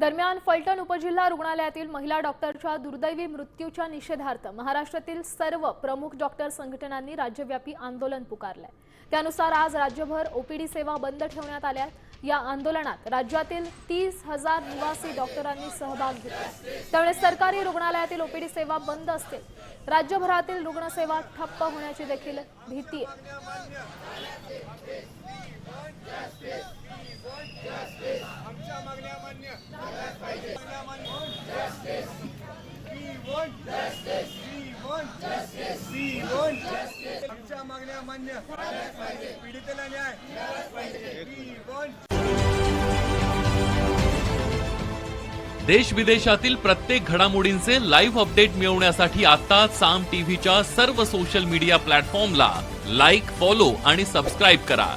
दरम्यान फलटण उपजिल्हा रुग्णालयातील महिला डॉक्टरच्या दुर्दैवी मृत्यूच्या निषेधार्थ महाराष्ट्रातील सर्व प्रमुख डॉक्टर संघटनांनी राज्यव्यापी आंदोलन पुकारलंय. त्यानुसार आज राज्यभर ओपीडी सेवा बंद ठेवण्यात आल्या या आंदोलनात राज्यातील तीस हजार निवासी डॉक्टरांनी सहभाग घेतला त्यामुळे सरकारी रुग्णालयातील ओपीडी सेवा बंद असतील. राज्यभरातील रुग्णसेवा ठप्प होण्याची देखील भीती आहे. Justice. आमच्या मागण्या मान्य. पीडितेला न्याय. देश विदेशातील प्रत्येक घडामोडींचे लाईव्ह अपडेट मिळवण्यासाठी आता साम टीव्हीच्या सर्व सोशल मीडिया प्लॅटफॉर्मला लाईक फॉलो आणि सबस्क्राईब करा.